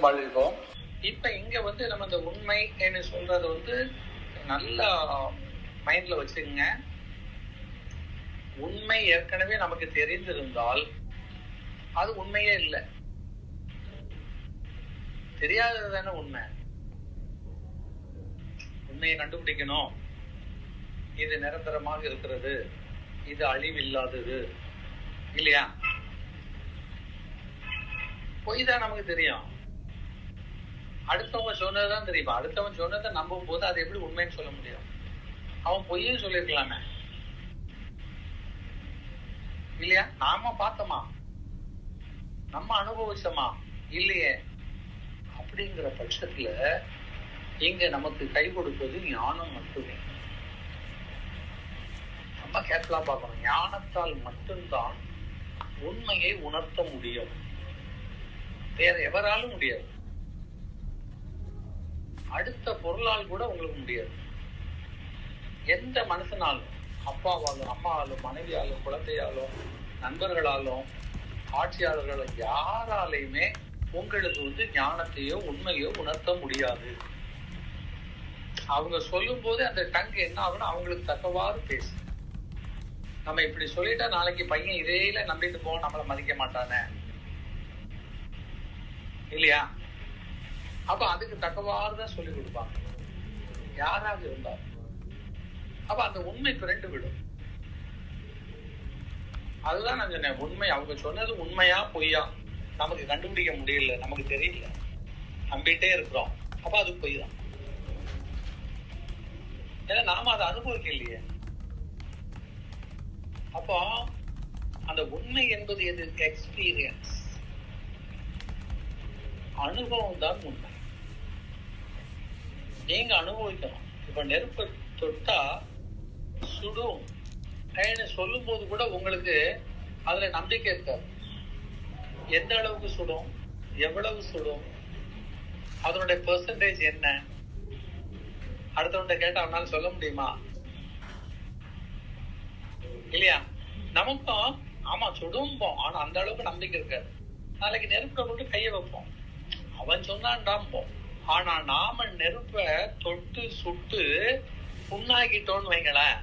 வாழ்வோம் வாழ்வோம் இப்ப இங்க வந்து நம்ம இந்த உண்மை என்று சொல்றது வந்து நல்லா மைண்ட்ல வச்சுங்க உண்மை ஏற்கனவே நமக்கு தெரிந்திருந்தால் அது உண்மையே இல்லை. தெரியாதது தானே உண்மை. உண்மையை கண்டுபிடிக்கணும். இது நிரந்தரமாக இருக்கிறது. இது அழிவில்லாதது. இல்லையா? பொய் தான் நமக்கு தெரியும். அடுத்தவங்க சொன்னதுதான் தெரியும்? அடுத்தவன் சொன்னதை நம்பும் போது அது எப்படி உண்மைன்னு சொல்ல முடியும்? அவன் பொய்யும் சொல்லியிருக்கலாமே. இல்லையா? நாம பார்த்தோமா? நம்ம அனுபவிச்சோமா? இல்லையே. அப்படிங்கிற பட்சத்துல இங்க நமக்கு கை கொடுப்பது ஞானம் மட்டுமே. நம்ம கேர்ஃபுல்லா பார்க்கணும். ஞானத்தால் மட்டும்தான் உண்மையை உணர்த்த முடியும். வேற எவராலும் முடியாது. அடுத்த பொருளால் கூட உங்களுக்கு முடியாது. எந்த மனுஷனாலும் அப்பாவாலும் அம்மாவாலும் மனைவியாலும் குழந்தையாலும் நண்பர்களாலும் ஆட்சியாளர்களும் யாராலையுமே உங்களுக்கு வந்து ஞானத்தையோ உண்மையோ உணர்த்த முடியாது. அவங்க சொல்லும் போது அந்த டங்கு என்ன ஆகும்னு அவங்களுக்கு தக்கவாறு பேசு நம்ம இப்படி சொல்லிட்டா நாளைக்கு பையன் இதையில நம்பிட்டு போவோம் நம்மளை மதிக்க மாட்டானே. இல்லையா? அப்ப அதுக்கு தக்கவாறுதான் சொல்லி கொடுப்பாங்க. யாராக இருந்தா அப்ப அந்த உண்மை பிறண்டு விடும். அதுதான் நான் சொன்னேன் உண்மை. அவங்க சொன்னது உண்மையா பொய்யா? நமக்கு கண்டுபிடிக்க முடியல நமக்கு தெரியல. நம்பிட்டே இருக்கிறோம். அப்ப அது பொய் தான் ஏன்னா நாம அதை அனுபவிக்க இல்லையே. அப்போ அந்த உண்மை என்பது எது? எக்ஸ்பீரியன்ஸ் அனுபவம் தான் உண்மை. நீங்க அனுபவிக்கணும். இப்ப நெருப்பை தொட்டா சுடும். சொல்லும் போது கூட உங்களுக்கு அதுல நம்பிக்கை இருக்காது. எந்த அளவுக்கு சுடும்? எவ்வளவு சுடும்? அதனுடைய பெர்சன்டேஜ் என்ன? அடுத்தவன்ட்ட கேட்டா அவனால சொல்ல முடியுமா? இல்லையா? நமக்கும் ஆமா சுடும்போம். ஆனா அந்த அளவுக்கு நம்பிக்கை இருக்காது. நாளைக்கு நெருப்புல போட்டு கையை வைப்போம். அவன் சொன்னான்டாம்போம். ஆனா நாம நெருப்ப தொட்டு சுட்டு புண்ணாக்கிட்டோம்னு வைங்களேன்.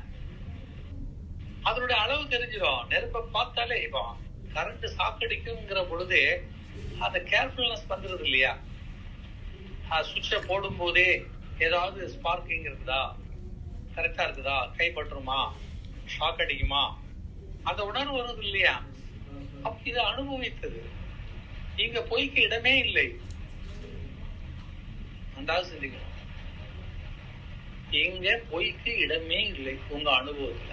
அதனுடைய அளவு தெரிஞ்சிடும். நெருப்பை பார்த்தாலே இப்போ கரண்ட் சாக்கடிக்குங்கிற பொழுது அந்த கேர்ஃபுல்னஸ் பண்றது இல்லையா? சுவிட்ச போடும் போதே ஏதாவது ஸ்பார்க்கிங் இருக்குதா? கரெக்டா இருக்குதா? கைப்பற்றுமா ஷாக் அடிக்குமா? அந்த உணர்வு வருது இல்லையா? அப்ப இது அனுபவித்தது. இங்க பொய்க்கு இடமே இல்லை. அதாவது சிந்திக்கணும் எங்க பொய்க்கு இடமே இல்லை உங்க அனுபவத்துல.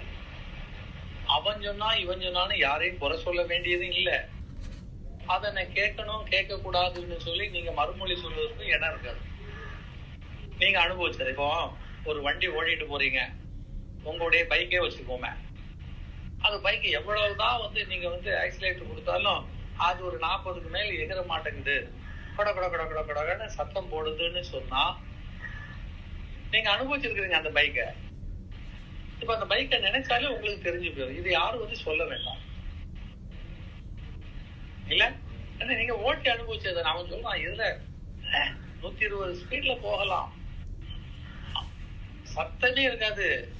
அவன் சொன்னா இவன் சொன்னான்னு யாரையும் குறை சொல்ல வேண்டியது இல்ல. அதனை கேட்கணும் கேட்க கூடாதுன்னு சொல்லி நீங்க மறுமொழி சொல்வதற்கு இடம் இருக்காது. நீங்க அனுபவிச்சது இப்போ ஒரு வண்டி ஓடிட்டு போறீங்க. உங்களுடைய பைக்கே வச்சுக்கோமே. அது பைக் எவ்வளவுதான் வந்து நீங்க வந்து ஆக்சிலேட்டர் கொடுத்தாலும் அது ஒரு நாற்பதுக்கு மேல் எகிற மாட்டேங்குது. கொட கொட கொட கொட கொடன்னு சத்தம் போடுதுன்னு சொன்னா நீங்க அனுபவிச்சிருக்கிறீங்க அந்த பைக்கை இப்ப அந்த பைக்கை நினைச்சாலே உங்களுக்கு தெரிஞ்சு போயிடும். இது யாரும் வந்து சொல்ல வேண்டாம். இல்ல? ஏன்னா நீங்க ஓட்டி அனுபவிச்சதை நான் சொல்றான். இதுல நூத்தி இருபது ஸ்பீட்ல போகலாம். சத்தமே இருக்காது.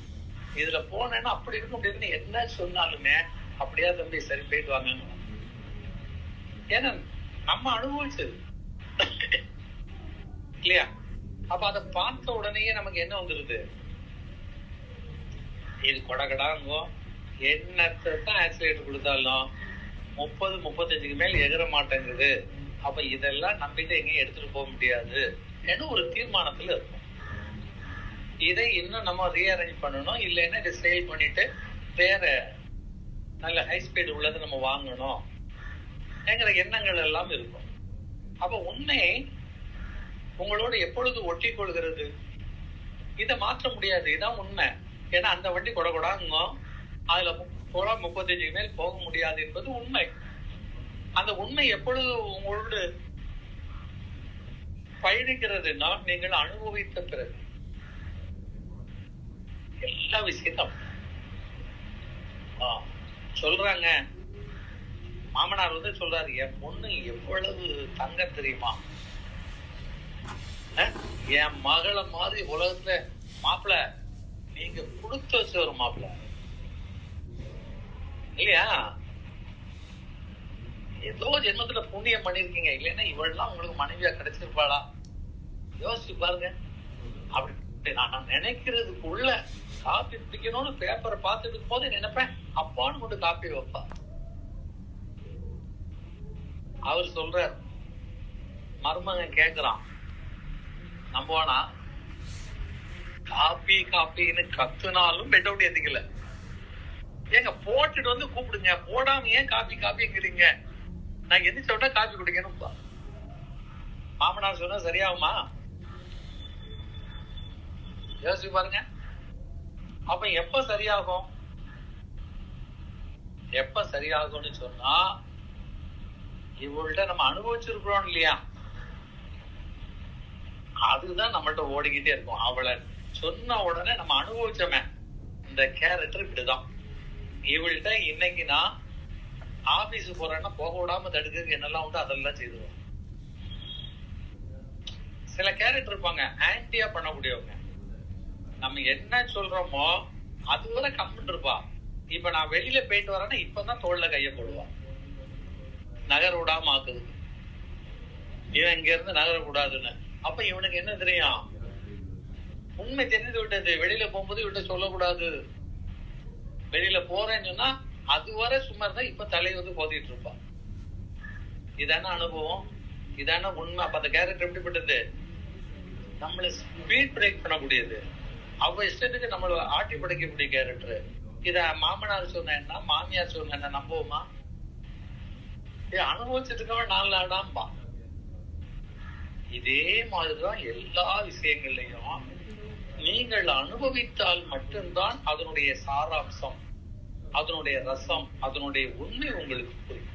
இதுல போனேன்னா அப்படி இருக்கும் முடியாதுன்னு என்ன சொன்னாலுமே அப்படியா தம்பி சரி போயிட்டு வாங்க ஏன்னா நம்ம அனுபவிச்சது. இல்லையா அப்ப அதை பார்த்த உடனேயே நமக்கு என்ன வந்துருது? இது கொடகடாங்கோ. என்னத்தை தான் ஆக்சிலேட்டர் கொடுத்தாலும் முப்பது முப்பத்தஞ்சுக்கு மேல் எகிற மாட்டேங்குது. அப்ப இதெல்லாம் நம்பிட்டு எங்கேயும் எடுத்துட்டு போக முடியாது. என்று ஒரு தீர்மானத்துல இருக்கும். இதை இன்னும் நம்ம ரீஅரேஞ்ச் பண்ணணும். இல்லைன்னா இதை சேல் பண்ணிட்டு வேற நல்ல ஹை ஸ்பீடு உள்ளது நம்ம வாங்கணும். என்கிற எண்ணங்கள் எல்லாம் இருக்கும். அப்ப உண்மை உங்களோட எப்பொழுது ஒட்டி கொள்கிறது இதை மாற்ற முடியாது. இதான் உண்மை. ஏன்னா அந்த வண்டி கொட கொடாங்கும். அதுல போல முப்பத்தஞ்சுக்கு மேல் போக முடியாது என்பது உண்மை. அந்த உண்மை எப்பொழுது உங்களோடு பயணிக்கிறதுனா நீங்கள் அனுபவித்த பிறகு. எல்லா விஷயத்தும் சொல்றாங்க. மாமனார் வந்து சொல்றாரு என் பொண்ணு எவ்வளவு தங்க தெரியுமா? என் மகளை மாதிரி உலகத்துல மாப்பிள்ள நீங்க கொடுத்து வச்ச ஒரு மாப்பிள்ள இல்லையா? ஏதோ ஜென்மத்துல புண்ணியம் பண்ணிருக்கீங்க இல்லைன்னா இவள்லாம் உங்களுக்கு மனைவியா கிடைச்சிருப்பாளா? யோசிச்சு பாருங்க. அப்படி நான் நினைக்கிறதுக்குள்ள காப்பி பிடிக்கணும்னு பேப்பரை பார்த்துட்டு போது நினைப்பேன்? அப்பான்னு கொண்டு காப்பி வைப்பா. அவர் சொல்றார் மருமகன் கேக்குறான். நம்புவானா? காப்பி காப்பின்னு கத்துனாலும் பெட் அவுட் எந்திக்கல ஏங்க போட்டுட்டு வந்து கூப்பிடுங்க. போடாம ஏன் காப்பி காப்பிங்கிறீங்க? நான் எந்திரிச்ச உடனே காப்பி குடிக்கணும் மாமனார் சொன்னா சரியாகுமா? யோசிச்சு பாருங்க. அப்ப எப்ப சரியாகும்? எப்ப சரியாகும்னு சொன்னா இவள்கிட்ட நம்ம அனுபவிச்சிருக்கிறோம் இல்லையா? அதுதான் நம்மள்ட்ட ஓடிக்கிட்டே இருக்கும். அவளை சொன்ன உடனே நம்ம அனுபவிச்சோமே. இந்த கேரக்டர் இப்படிதான். இவள்கிட்ட இன்னைக்கு நான் ஆபீஸ் போறேன்னா போக விடாம தடுக்க என்னெல்லாம் உண்டு அதெல்லாம் செய்துவோம் சில கேரக்டர் இருப்பாங்க. ஆன்டியா பண்ணக்கூடியவங்க. நம்ம என்ன சொல்றோமோ அதுவரை கம்முன்னு இருப்பா. இப்ப நான் வெளியில போயிட்டு வரேன்னா இப்பதான் தோல்ல கைய போடுவான் நகர விடாம ஆக்குது. இவன் இங்க இருந்து நகரக்கூடாதுன்னு. அப்ப இவனுக்கு என்ன தெரியும்? உண்மை தெரிந்து விட்டது. வெளியில போகும்போது இவட்ட சொல்லக்கூடாது. வெளியில போறேன்னு சொன்னா அதுவரை சும்மா இருந்தா இப்ப தலையை வந்து போதிட்டு இருப்பான் இதான அனுபவம். இதான உண்மை. அப்ப அந்த கேரக்டர் எப்படிப்பட்டது? நம்மள ஸ்பீட் பிரேக் பண்ணக்கூடியது. அவ இஷ்டத்துக்கு நம்மள ஆட்டி படைக்கக்கூடிய கேரக்டர் இத மாமனார் சொன்னா மாமியார் சொன்னா நம்புவோமா? இது அனுபவிச்சுட்டு இருக்கவன் நாலு ஆடாம்பா இதே மாதிரிதான் எல்லா விஷயங்கள்லையும் நீங்கள் அனுபவித்தால் மட்டும்தான் அதனுடைய சாராம்சம் அதனுடைய ரசம் அதனுடைய உண்மை உங்களுக்கு புரியும்.